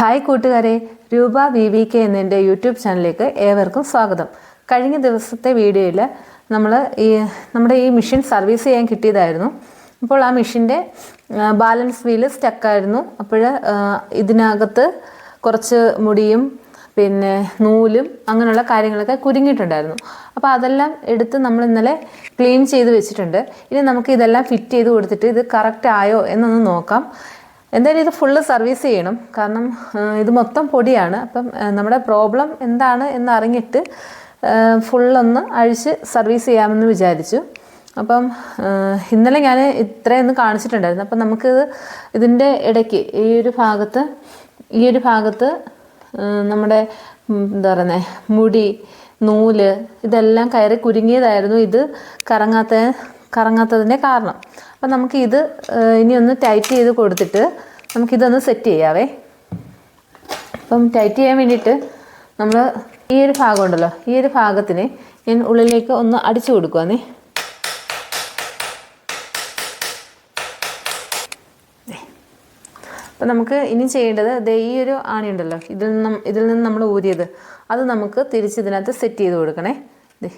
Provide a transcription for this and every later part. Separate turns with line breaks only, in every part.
Hi കൂട്ടുകാരെ Roopa V V K എന്നെന്റെ YouTube ചാനലിലേക്ക് ഏവർക്കും സ്വാഗതം. കഴിഞ്ഞ ദിവസത്തെ വീഡിയോയിൽ നമ്മൾ ഈ നമ്മുടെ ഈ മെഷീൻ സർവീസ് ചെയ്യാൻ കിട്ടിയതായിരുന്നു. അപ്പോൾ ആ മെഷീന്റെ ബാലൻസ് വീൽ സ്റ്റക്കായിരുന്നു. അപ്പോൾ ഇതിനകത്ത് കുറച്ച് മുടിയും പിന്നെ നൂലും അങ്ങനെയുള്ള കാര്യങ്ങളൊക്കെ കുരുങ്ങിയിട്ടുണ്ടായിരുന്നു. അപ്പോൾ അതെല്ലാം എടുത്ത് നമ്മൾ ഇന്നലെ ക്ലീൻ ചെയ്ത് വെച്ചിട്ടുണ്ട്. ഇനി നമുക്ക് ഇതെല്ലാം ഫിറ്റ് ചെയ്ത് കൊടുത്തിട്ട് ഇത് കറക്റ്റ് ആയോ എന്നൊന്ന് നോക്കാം. എന്തായാലും ഇത് ഫുള്ള് സർവീസ് ചെയ്യണം. കാരണം ഇത് മൊത്തം പൊടിയാണ്. അപ്പം നമ്മുടെ പ്രോബ്ലം എന്താണ് എന്നറിഞ്ഞിട്ട് ഫുള്ളൊന്ന് അഴിച്ച് സർവീസ് ചെയ്യാമെന്ന് വിചാരിച്ചു. അപ്പം ഇന്നലെ ഞാൻ ഇത്രയൊന്ന് കാണിച്ചിട്ടുണ്ടായിരുന്നു. അപ്പം നമുക്ക് ഇതിന്റെ ഇടയ്ക്ക് ഈ ഒരു ഭാഗത്ത് ഈ ഒരു ഭാഗത്ത് നമ്മുടെ എന്താ പറയുന്നത് മുടി നൂൽ ഇതെല്ലാം കയറി കുരുങ്ങിയതായിരുന്നു. ഇത് കറങ്ങാത്ത കറങ്ങാത്തതിന്റെ കാരണം. അപ്പം നമുക്ക് ഇത് ഇനി ഒന്ന് ടൈറ്റ് ചെയ്ത് കൊടുത്തിട്ട് നമുക്കിതൊന്ന് സെറ്റ് ചെയ്യാവേ. അപ്പം ടൈറ്റ് ചെയ്യാൻ വേണ്ടിയിട്ട് നമ്മൾ ഈ ഒരു ഭാഗം ഉണ്ടല്ലോ ഈ ഒരു ഭാഗത്തിന് ഞാൻ ഉള്ളിലേക്ക് ഒന്ന് അടിച്ചു കൊടുക്കുവാന്നേ. അപ്പം നമുക്ക് ഇനി ചെയ്യേണ്ടത് ദേ ഈ ഒരു ആണി ഉണ്ടല്ലോ ഇതിൽ നിന്നും ഇതിൽ നിന്ന് നമ്മൾ ഊരിയത് അത് നമുക്ക് തിരിച്ച് ഇതിനകത്ത് സെറ്റ് ചെയ്ത് കൊടുക്കണേ. ദേ.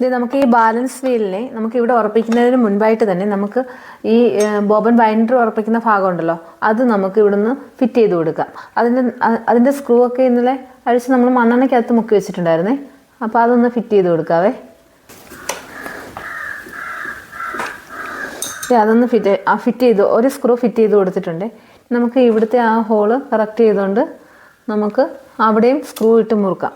ഇത് നമുക്ക് ഈ ബാലൻസ് വീലിനെ നമുക്ക് ഇവിടെ ഉറപ്പിക്കുന്നതിന് മുൻപായിട്ട് തന്നെ നമുക്ക് ഈ ബോബൻ ബൈൻഡർ ഉറപ്പിക്കുന്ന ഭാഗം ഉണ്ടല്ലോ അത് നമുക്ക് ഇവിടുന്ന് ഫിറ്റ് ചെയ്ത് കൊടുക്കാം. അതിന്റെ അതിന്റെ സ്ക്രൂ ഒക്കെ ഇന്നലെ അഴിച്ച് നമ്മൾ മണ്ണെണ്ണയ്ക്കകത്ത് മുക്കി വെച്ചിട്ടുണ്ടായിരുന്നേ അപ്പോൾ അതൊന്ന് ഫിറ്റ് ചെയ്ത് കൊടുക്കാവേ. അതൊന്ന് ഫിറ്റ് ആ ഫിറ്റ് ചെയ്ത് ഒരു സ്ക്രൂ ഫിറ്റ് ചെയ്ത് കൊടുത്തിട്ടുണ്ട്. നമുക്ക് ഇവിടുത്തെ ആ ഹോൾ കറക്റ്റ് ചെയ്തുകൊണ്ട് നമുക്ക് അവിടെയും സ്ക്രൂ ഇട്ട് മുറുക്കാം.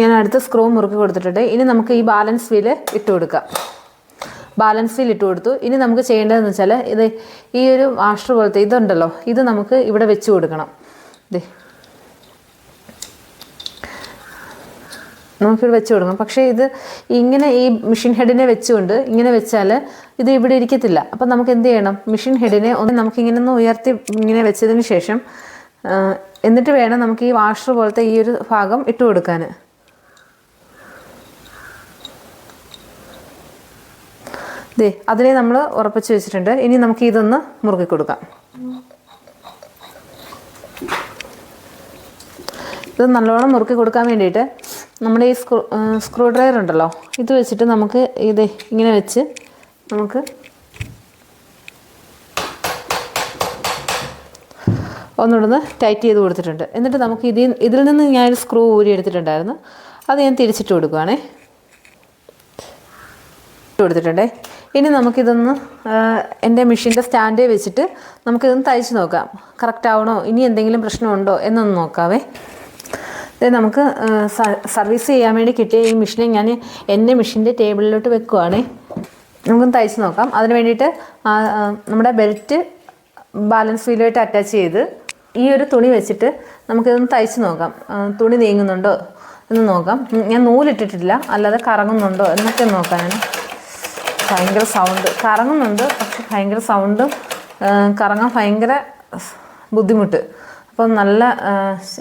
ഞാൻ അടുത്ത സ്ക്രൂ മുറുക്കി കൊടുത്തിട്ടുണ്ട്. ഇനി നമുക്ക് ഈ ബാലൻസ് വീൽ ഇട്ട് കൊടുക്കാം. ബാലൻസ് വീൽ ഇട്ട് കൊടുത്തു. ഇനി നമുക്ക് ചെയ്യേണ്ടതെന്ന് വെച്ചാൽ ഇത് ഈ ഒരു വാഷർ പോലത്തെ ഇതുണ്ടല്ലോ ഇത് നമുക്ക് ഇവിടെ വെച്ച് കൊടുക്കണം. ദേ. നമുക്കിവിടെ വെച്ച് കൊടുക്കണം. പക്ഷേ ഇത് ഇങ്ങനെ ഈ മെഷീൻ ഹെഡിനെ വെച്ചുകൊണ്ട് ഇങ്ങനെ വെച്ചാൽ ഇത് ഇവിടെ ഇരിക്കത്തില്ല. അപ്പം നമുക്ക് എന്ത് ചെയ്യണം? മെഷീൻ ഹെഡിനെ ഒന്ന് നമുക്കിങ്ങനെ ഒന്ന് ഉയർത്തി ഇങ്ങനെ വെച്ചതിന് ശേഷം എന്നിട്ട് വേണം നമുക്ക് ഈ വാഷർ പോലത്തെ ഈ ഒരു ഭാഗം ഇട്ട് കൊടുക്കാൻ. ദേ അതിനെ നമ്മൾ ഉറപ്പിച്ച് വെച്ചിട്ടുണ്ട്. ഇനി നമുക്ക് ഇതൊന്ന് മുറുക്കി കൊടുക്കാം. ഇത് നല്ലോണം മുറുക്കി കൊടുക്കാൻ വേണ്ടിയിട്ട് നമ്മുടെ ഈ സ്ക്രൂ സ്ക്രൂ ഡ്രൈവർ ഉണ്ടല്ലോ. ഇത് വെച്ചിട്ട് നമുക്ക് ഇത് ഇങ്ങനെ വെച്ച് നമുക്ക് ഒന്നുകൂടെ ടൈറ്റ് ചെയ്ത് കൊടുത്തിട്ടുണ്ട്. എന്നിട്ട് നമുക്ക് ഇതിൽ ഇതിൽ നിന്ന് ഞാനൊരു സ്ക്രൂ ഊരി എടുത്തിട്ടുണ്ടായിരുന്നു. അത് ഞാൻ തിരിച്ചിട്ട് കൊടുക്കുവാണേ. കൊടുത്തിട്ടുണ്ട്. ഇനി നമുക്കിതൊന്ന് എന്റെ മെഷീന്റെ സ്റ്റാൻഡേ വെച്ചിട്ട് നമുക്കിതൊന്ന് തയ്ച്ച് നോക്കാം. കറക്റ്റ് ആവണോ? ഇനി എന്തെങ്കിലും പ്രശ്നമുണ്ടോ? എന്നൊന്ന് നോക്കാവേ. ഇത് നമുക്ക് സർവീസ് ചെയ്യാൻ വേണ്ടി കിട്ടിയ ഈ മെഷീനെ ഞാൻ എന്റെ മെഷീന്റെ ടേബിളിലോട്ട് വെക്കുവാണേ. നമുക്കൊന്ന് തയ്ച്ച് നോക്കാം. അതിന് വേണ്ടിയിട്ട് നമ്മുടെ ബെൽറ്റ് ബാലൻസ് വീലുമായിട്ട് അറ്റാച്ച് ചെയ്ത് ഈ ഒരു തുണി വെച്ചിട്ട് നമുക്കിതൊന്ന് തയ്ച്ച് നോക്കാം. തുണി നീങ്ങുന്നുണ്ടോ എന്ന് നോക്കാം. ഞാൻ നൂലിട്ടിട്ടില്ല. അല്ലാതെ കറങ്ങുന്നുണ്ടോ എന്നൊക്കെ നോക്കാനാണ്. ഭയങ്കര സൗണ്ട് കറങ്ങുന്നുണ്ട് പക്ഷെ ഭയങ്കര സൗണ്ടും കറങ്ങാൻ ഭയങ്കര ബുദ്ധിമുട്ട്. അപ്പം നല്ല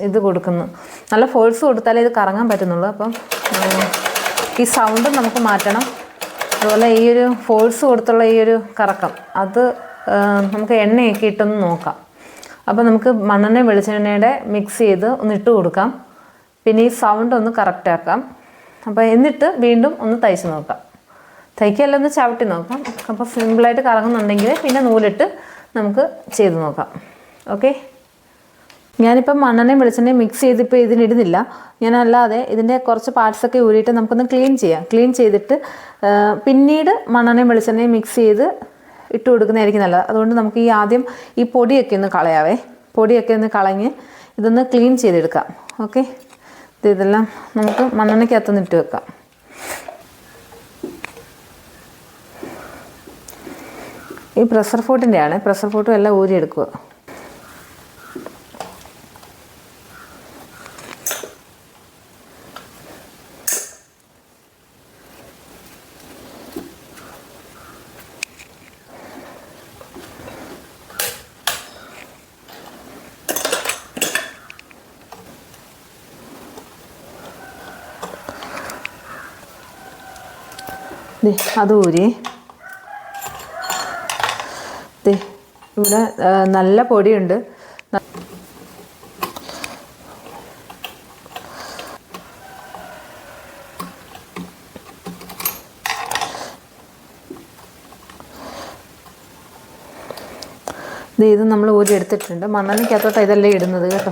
ഇത് കൊടുക്കുന്നു. നല്ല ഫോഴ്സ് കൊടുത്താലേ ഇത് കറങ്ങാൻ പറ്റുന്നുള്ളൂ. അപ്പം ഈ സൗണ്ടും നമുക്ക് മാറ്റണം. അതുപോലെ ഈ ഒരു ഫോഴ്സ് കൊടുത്തുള്ള ഈ ഒരു കറക്കം. അത് നമുക്ക് എണ്ണയൊക്കെ ഇട്ടൊന്ന് നോക്കാം. അപ്പോൾ നമുക്ക് മണ്ണെണ്ണ വെളിച്ചെണ്ണയുടെ മിക്സ് ചെയ്ത് ഒന്ന് ഇട്ട് കൊടുക്കാം. പിന്നെ ഈ സൗണ്ട് ഒന്ന് കറക്റ്റ് ആക്കാം. അപ്പോൾ എന്നിട്ട് വീണ്ടും ഒന്ന് തയ്ച്ച് നോക്കാം. തയ്ക്കല്ല ഒന്ന് ചവിട്ടി നോക്കാം. അപ്പോൾ സിമ്പിളായിട്ട് കറങ്ങുന്നുണ്ടെങ്കിൽ പിന്നെ നൂലിട്ട് നമുക്ക് ചെയ്ത് നോക്കാം. ഓക്കെ ഞാനിപ്പം മണ്ണെണ്ണയും വെളിച്ചെണ്ണയും മിക്സ് ചെയ്തിപ്പോൾ ഇതിനിടുന്നില്ല ഞാൻ അല്ലാതെ ഇതിന്റെ കുറച്ച് പാർട്സൊക്കെ ഊരിയിട്ട് നമുക്കൊന്ന് ക്ലീൻ ചെയ്യാം. ക്ലീൻ ചെയ്തിട്ട് പിന്നീട് മണ്ണെണ്ണയും വെളിച്ചെണ്ണയും മിക്സ് ചെയ്ത് ഇട്ട് കൊടുക്കുന്നതായിരിക്കും നല്ലത്. അതുകൊണ്ട് നമുക്ക് ഈ ആദ്യം ഈ പൊടിയൊക്കെ ഒന്ന് കളയാവേ. പൊടിയൊക്കെ ഒന്ന് കളഞ്ഞ് ഇതൊന്ന് ക്ലീൻ ചെയ്തെടുക്കാം. ഓക്കെ ഇതെല്ലാം നമുക്ക് മണ്ണെണ്ണയ്ക്കകത്തൊന്ന് ഇട്ട് വെക്കാം. ഈ പ്രഷർ ഫോട്ടിന്റെ ആണ് പ്രഷർ ഫോട്ടും എല്ലാം ഊരിയെടുക്കുക. അത് ഊരി. ഇവിടെ നല്ല പൊടിയുണ്ട്. ഇത് നമ്മൾ ഊരി എടുത്തിട്ടുണ്ട് മണ്ണെണ്ണയ്ക്കകത്തോട്ടാണ് ഇതെല്ലാം ഇടുന്നത് കേട്ടോ.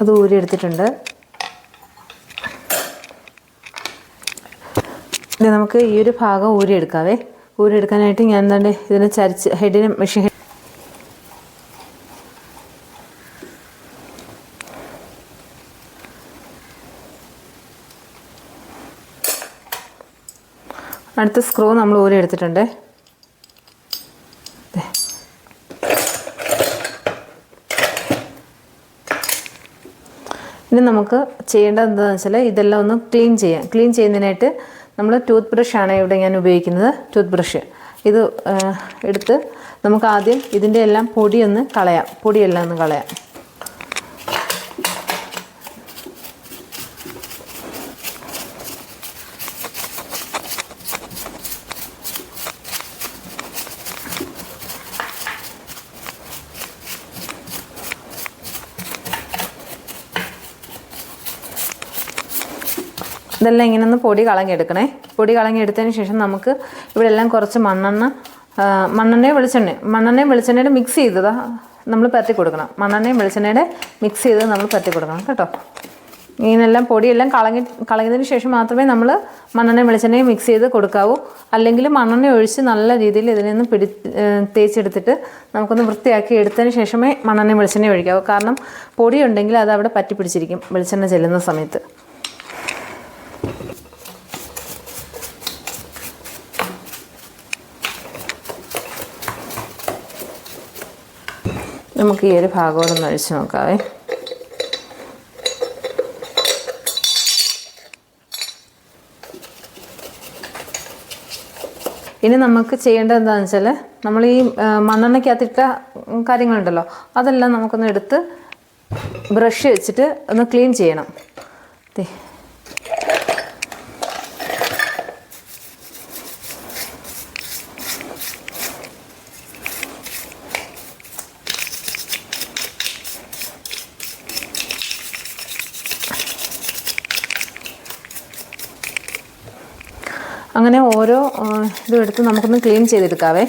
അത് ഊരി എടുത്തിട്ടുണ്ട്. ഇനി നമുക്ക് ഈ ഒരു ഭാഗം ഊരി എടുക്കാവേ. ഊരി എടുക്കാനായിട്ട് ഞാൻ എന്താണ്ട് ഇതിനെ ചരിച്ച് ഹെഡിന് മെഷീൻ അടുത്ത സ്ക്രൂ നമ്മൾ ഊരി ഇനി നമുക്ക് ചെയ്യേണ്ടത് എന്താണെന്ന് വെച്ചാൽ ഇതെല്ലാം ഒന്ന് ക്ലീൻ ചെയ്യാം ക്ലീൻ ചെയ്യുന്നതിനായിട്ട് നമ്മൾ ടൂത്ത് ബ്രഷാണ് ഇവിടെ ഞാൻ ഉപയോഗിക്കുന്നത് ടൂത്ത് ബ്രഷ് ഇത് എടുത്ത് നമുക്ക് ആദ്യം ഇതിന്റെ എല്ലാം പൊടിയൊന്ന് കളയാം. പൊടിയെല്ലാം ഒന്ന് കളയാം. ഇതെല്ലാം ഇങ്ങനെ ഒന്ന് പൊടി കളഞ്ഞെടുക്കണേ. പൊടി കളഞ്ഞെടുത്തതിന് ശേഷം നമുക്ക് ഇവിടെ എല്ലാം കുറച്ച് മണ്ണെണ്ണ മണ്ണെണ്ണയും വെളിച്ചെണ്ണ മണ്ണെണ്ണയും വെളിച്ചെണ്ണയുടെ മിക്സ് ചെയ്തതാ നമ്മൾ പരത്തി കൊടുക്കണം. മണ്ണെണ്ണയും വെളിച്ചെണ്ണയുടെ മിക്സ് ചെയ്ത് നമ്മൾ പരത്തി കൊടുക്കണം കേട്ടോ. ഇങ്ങനെല്ലാം പൊടിയെല്ലാം കളഞ്ഞി കളഞ്ഞതിന് ശേഷം മാത്രമേ നമ്മൾ മണ്ണെണ്ണയും വെളിച്ചെണ്ണയും മിക്സ് ചെയ്ത് കൊടുക്കാവൂ. അല്ലെങ്കിൽ മണ്ണെണ്ണ ഒഴിച്ച് നല്ല രീതിയിൽ ഇതിനൊന്ന് പിടി ഏ, തേച്ചെടുത്തിട്ട് നമുക്കൊന്ന് വൃത്തിയാക്കി എടുത്തതിന് ശേഷമേ മണ്ണെണ്ണയും വെളിച്ചെണ്ണയും ഒഴിക്കാവൂ. കാരണം പൊടിയുണ്ടെങ്കിൽ അത് അവിടെ പറ്റി പിടിച്ചിരിക്കും വെളിച്ചെണ്ണ ചെല്ലുന്ന സമയത്ത്. നമുക്ക് ഈ ഒരു ഭാഗം ഒന്ന് അഴിച്ച് നോക്കാവേ. ഇനി നമുക്ക് ചെയ്യേണ്ടത് എന്താണെന്ന് വെച്ചാൽ നമ്മൾ ഈ മണ്ണെണ്ണയ്ക്കകത്തിട്ട കാര്യങ്ങളുണ്ടല്ലോ അതെല്ലാം നമുക്കൊന്ന് എടുത്ത് ബ്രഷ് വെച്ചിട്ട് ഒന്ന് ക്ലീൻ ചെയ്യണം. അങ്ങനെ ഓരോ ഇതും എടുത്ത് നമുക്കൊന്ന് ക്ലീൻ ചെയ്തെടുക്കാവേ.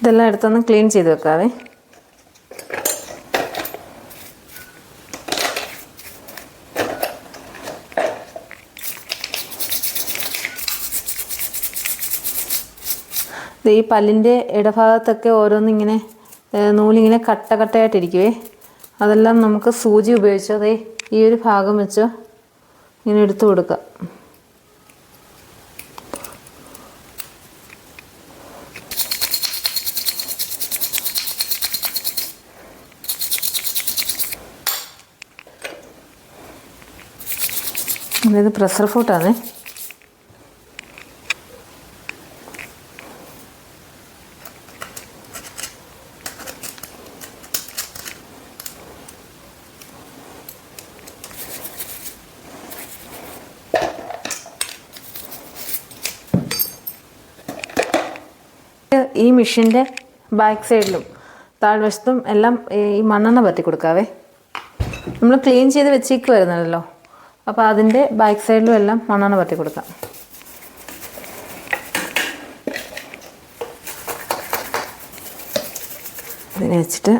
ഇതെല്ലാം എടുത്തൊന്ന് ക്ലീൻ ചെയ്ത് വെക്കാവേ. ഈ പല്ലിന്റെ ഇടഭാഗത്തൊക്കെ ഓരോന്നിങ്ങനെ നൂലിങ്ങനെ കട്ട കട്ടയായിട്ടിരിക്കുവേ. അതെല്ലാം നമുക്ക് സൂചി ഉപയോഗിച്ച് അതേ ഈ ഒരു ഭാഗം വെച്ച് ഇങ്ങനെ എടുത്തു കൊടുക്കാം. ഇത് പ്രഷർ ഫുട്ടാണേ ഈ മെഷീന്റെ ബാക്ക് സൈഡിലും താഴ്വശത്തും എല്ലാം ഈ മണ്ണെണ്ണ പറ്റി കൊടുക്കാവേ. നമ്മൾ ക്ലീൻ ചെയ്ത് വെച്ചേക്ക് വരുന്നല്ലോ അപ്പോൾ അതിന്റെ ബാക്ക് സൈഡിലും എല്ലാം മണ്ണെണ്ണ പറ്റി കൊടുക്കാം. ഇതിനെ വെച്ചിട്ട്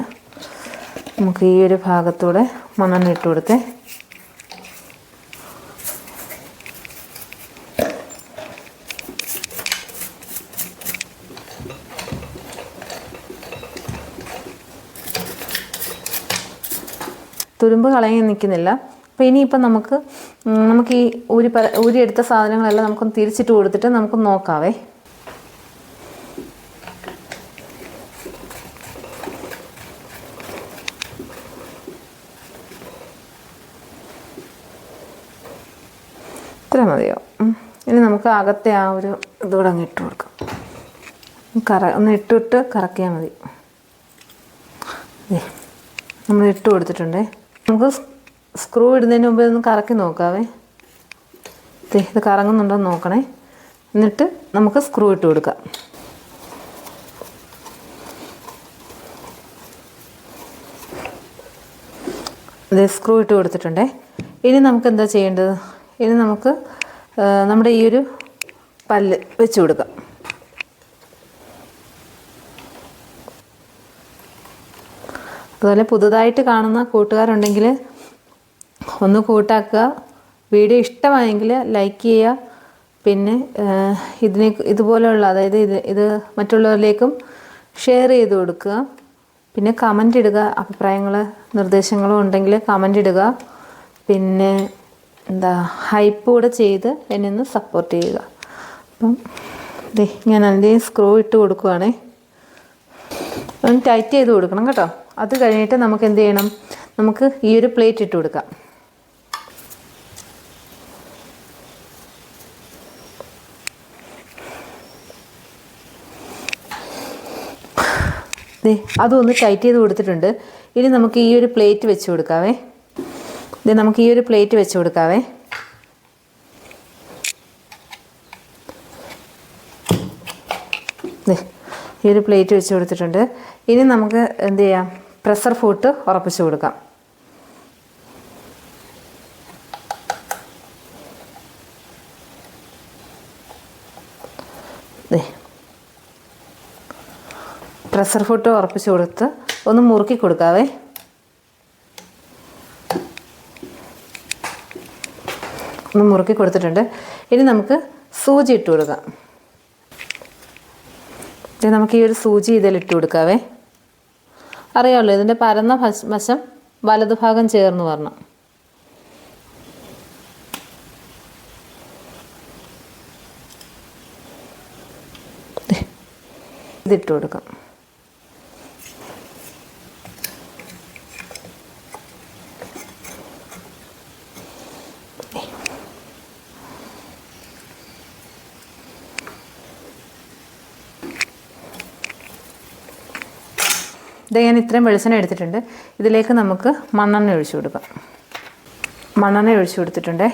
നമുക്ക് ഈ ഒരു ഭാഗത്തൂടെ മണ്ണെണ്ണ ഇട്ട് കൊടുത്തേ. തുരുമ്പ് കളയാൻ നിൽക്കുന്നില്ല. അപ്പോൾ ഇനിയിപ്പം നമുക്ക് നമുക്ക് ഈ ഊരി പര ഊരിയെടുത്ത സാധനങ്ങളെല്ലാം നമുക്കൊന്ന് തിരിച്ചിട്ട് കൊടുത്തിട്ട് നമുക്ക് നോക്കാവേ. ഇത്ര മതിയോ? ഇനി നമുക്ക് അകത്തെ ആ ഒരു ഇതുകൂടെ അങ്ങ് ഇട്ട് കൊടുക്കാം. കറ ഒന്ന് ഇട്ടിട്ട് കറക്കിയാൽ മതി. നമ്മൾ ഇട്ട് കൊടുത്തിട്ടുണ്ടേ. നമുക്ക് സ്ക്രൂ ഇടുന്നതിന് മുമ്പ് ഒന്ന് കറക്കി നോക്കാവേ. ഇത് കറങ്ങുന്നുണ്ടോ എന്ന് നോക്കണേ. എന്നിട്ട് നമുക്ക് സ്ക്രൂ ഇട്ട് കൊടുക്കാം. ഇത് സ്ക്രൂ ഇട്ട് കൊടുത്തിട്ടുണ്ടേ. ഇനി നമുക്ക് എന്താ ചെയ്യേണ്ടത്? ഇനി നമുക്ക് നമ്മുടെ ഈ ഒരു പല്ല് വെച്ച് കൊടുക്കാം. അതുപോലെ പുതുതായിട്ട് കാണുന്ന കൂട്ടുകാരുണ്ടെങ്കിൽ ഒന്ന് കൂട്ടാക്കുക. വീഡിയോ ഇഷ്ടമായെങ്കിൽ ലൈക്ക് ചെയ്യുക. പിന്നെ ഇതിനെ ഇതുപോലെയുള്ള അതായത് ഇത് ഇത് മറ്റുള്ളവരിലേക്കും ഷെയർ ചെയ്ത് കൊടുക്കുക. പിന്നെ കമന്റ് ഇടുക. അഭിപ്രായങ്ങൾ നിർദ്ദേശങ്ങളും ഉണ്ടെങ്കിൽ കമന്റ് ഇടുക. പിന്നെ എന്താ ഹൈപ്പ് കൂടെ ചെയ്ത് എന്നെ ഒന്ന് സപ്പോർട്ട് ചെയ്യുക. അപ്പം ഞാൻ അതിന്റെ സ്ക്രൂ ഇട്ട് കൊടുക്കുവാണേ. ഒന്ന് ടൈറ്റ് ചെയ്ത് കൊടുക്കണം കേട്ടോ. അത് കഴിഞ്ഞിട്ട് നമുക്ക് എന്ത് ചെയ്യണം? നമുക്ക് ഈ ഒരു പ്ലേറ്റ് ഇട്ട് കൊടുക്കാം. അതൊന്ന് ടൈറ്റ് ചെയ്ത് കൊടുത്തിട്ടുണ്ട്. ഇനി നമുക്ക് ഈ ഒരു പ്ലേറ്റ് വെച്ച് കൊടുക്കാവേ. ഇത് നമുക്ക് ഈ ഒരു പ്ലേറ്റ് വെച്ച് കൊടുക്കാവേ. ഈ ഒരു പ്ലേറ്റ് വെച്ച് കൊടുത്തിട്ടുണ്ട്. ഇനി നമുക്ക് എന്ത് ചെയ്യാം? പ്രഷർ ഫുട്ട് ഉറപ്പിച്ചു കൊടുക്കാം. പ്രഷർ ഫുട്ട് ഉറപ്പിച്ചു കൊടുത്ത് ഒന്ന് മുറുക്കി കൊടുക്കാവേ. ഒന്ന് മുറുക്കി കൊടുത്തിട്ടുണ്ട്. ഇനി നമുക്ക് സൂചി ഇട്ട് കൊടുക്കാം. നമുക്ക് ഈ ഒരു സൂചി ഇതിൽ ഇട്ട് കൊടുക്കാവേ. അറിയാമല്ലോ ഇതിന്റെ പരന്ന വശ- വലതുഭാഗം ചേർന്ന് വരണം. ഇതിട്ട് കൊടുക്കാം. ഇത് ഞാൻ ഇത്രയും വെളിച്ചെണ്ണ എടുത്തിട്ടുണ്ട്. ഇതിലേക്ക് നമുക്ക് മണ്ണെണ്ണ ഒഴിച്ചു കൊടുക്കാം. മണ്ണെണ്ണ ഒഴിച്ചു കൊടുത്തിട്ടുണ്ടേ.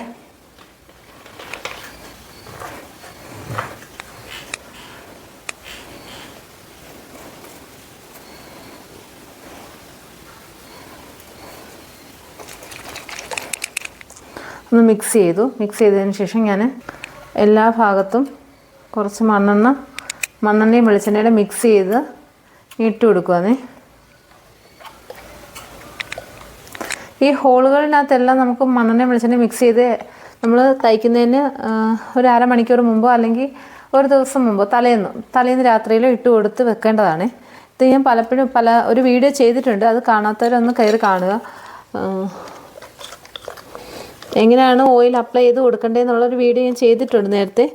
ഒന്ന് മിക്സ് ചെയ്തു. മിക്സ് ചെയ്തതിന് ശേഷം ഞാൻ എല്ലാ ഭാഗത്തും കുറച്ച് മണ്ണെണ്ണ മണ്ണെണ്ണയും വെളിച്ചെണ്ണയുടെ മിക്സ് ചെയ്ത് ഇട്ട് കൊടുക്കുവാന്നേ ഈ ഹോളുകളിനകത്തെല്ലാം നമുക്ക് മണ്ണെണ്ണ വെളിച്ചെണ്ണ മിക്സ് ചെയ്ത് നമ്മൾ തയ്ക്കുന്നതിന് ഒരു അരമണിക്കൂർ മുമ്പോ അല്ലെങ്കിൽ ഒരു ദിവസം മുമ്പോ തലേന്ന് തലേന്ന് രാത്രിയിലോ ഇട്ട് കൊടുത്ത് വെക്കേണ്ടതാണ്. ഇത് ഞാൻ പലപ്പോഴും പല ഒരു വീഡിയോ ചെയ്തിട്ടുണ്ട്. അത് കാണാത്തവരൊന്ന് കയറി കാണുക. എങ്ങനെയാണ് ഓയിൽ അപ്ലൈ ചെയ്ത് കൊടുക്കേണ്ടതെന്നുള്ളൊരു വീഡിയോ ഞാൻ ചെയ്തിട്ടുണ്ട് നേരത്തെ.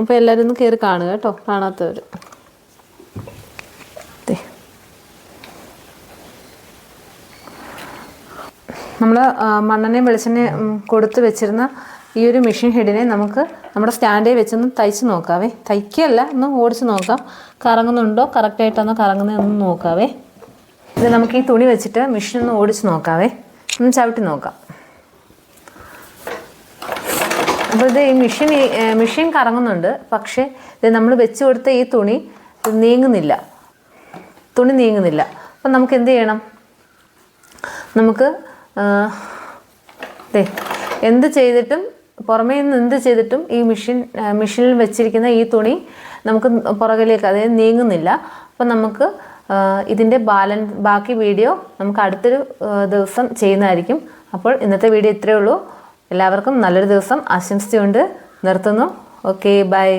അപ്പോൾ എല്ലാവരും ഒന്ന് കയറി കാണുക കേട്ടോ കാണാത്തവർ നമ്മൾ മണ്ണെണ്ണയും വെളിച്ചെണ്ണയും കൊടുത്ത് വെച്ചിരുന്ന ഈ ഒരു മെഷീൻ ഹെഡിനെ നമുക്ക് നമ്മുടെ സ്റ്റാൻഡിൽ വെച്ചൊന്ന് തയ്ച്ച് നോക്കാവേ. തയ്ക്കല്ല ഒന്ന് ഓടിച്ച് നോക്കാം. കറങ്ങുന്നുണ്ടോ? കറക്റ്റായിട്ടാണോ കറങ്ങുന്നതെന്ന് നോക്കാവേ. ഇത് നമുക്ക് ഈ തുണി വെച്ചിട്ട് മെഷീൻ ഒന്ന് ഓടിച്ച് നോക്കാവേ. ഒന്ന് ചവിട്ടി നോക്കാം. അപ്പോൾ ഇത് ഈ മെഷീൻ മെഷീൻ കറങ്ങുന്നുണ്ട്. പക്ഷേ ഇത് നമ്മൾ വെച്ച് കൊടുത്ത ഈ തുണി നീങ്ങുന്നില്ല. തുണി നീങ്ങുന്നില്ല. അപ്പം നമുക്ക് എന്ത് ചെയ്യണം? നമുക്ക് ദേ എന്ത് ചെയ്തിട്ടും പുറമേ നിന്ന് എന്ത് ചെയ്തിട്ടും ഈ മെഷീൻ മെഷീനിൽ വെച്ചിരിക്കുന്ന ഈ തുണി നമുക്ക് പുറകിലേക്ക് അതായത് നീങ്ങുന്നില്ല. അപ്പം നമുക്ക് ഇതിന്റെ ബാലൻസ് ബാക്കി വീഡിയോ നമുക്ക് അടുത്തൊരു ദിവസം ചെയ്യുന്നതായിരിക്കും. അപ്പോൾ ഇന്നത്തെ വീഡിയോ ഇത്രയേ ഉള്ളൂ. എല്ലാവർക്കും നല്ലൊരു ദിവസം ആശംസിച്ചുകൊണ്ട് നിർത്തുന്നു. Okay bye.